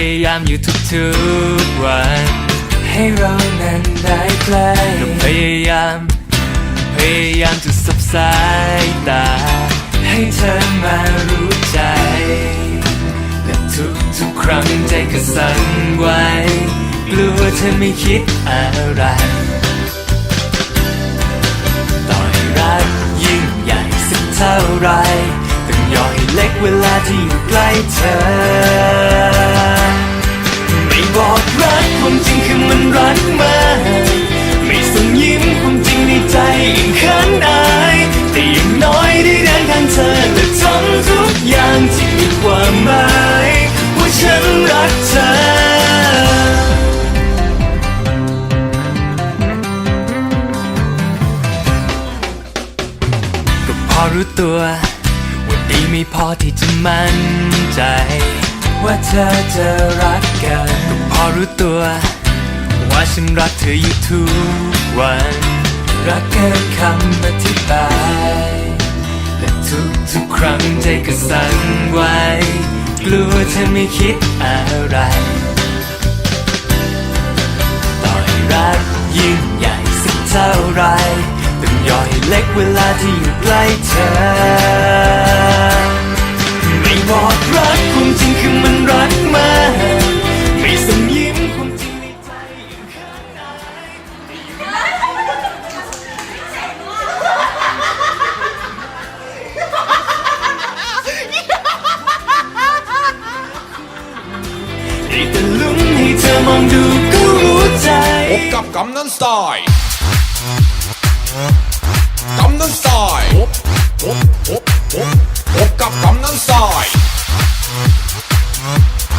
ยายามอยู่ทุกๆวัน ให้เรานั้นได้ใกล้ก็พยายาม พยายามจะสับสายตา ให้เธอมารู้ใจ และทุกทุกๆครั้งใจก็สั่นไหวกลัวเธอไม่คิดอะไร ที่อยู่ใกล้เธอ ไม่บอกรักความจริงคือมันรักมากไม่ส่งยิ้มความจริงในใจยังเขินอายแต่ย่างน้อยได้เดินข้างเธอและทำทุกอย่างที่มีความหมายว่าฉันรักเธอก็พอรู้ตัว ดีไม่พอที่จะมั่นใจ ว่าเธอจะรักกันก็พอรู้ตัว ว่าฉันรักเธออยู่ทุกวัน รักเกินคำอธิบาย และทุกทุกครั้งใจก็สั่นไหวกลัวเธอไม่คิดอะไร ต่อยรักยิ่งใหญ่สักเท่าไรต้องย่อย เวลาที่อยู่ใกล้เธอ ไม่บอกรักความจริงคือมันรักมากไม่ส่งยิ้มความจริงในใจยังขินอายได้แต่ลุ้นให้เธอมองดูก็รู้ใจ พบกับกำนันสไตล์ Bye.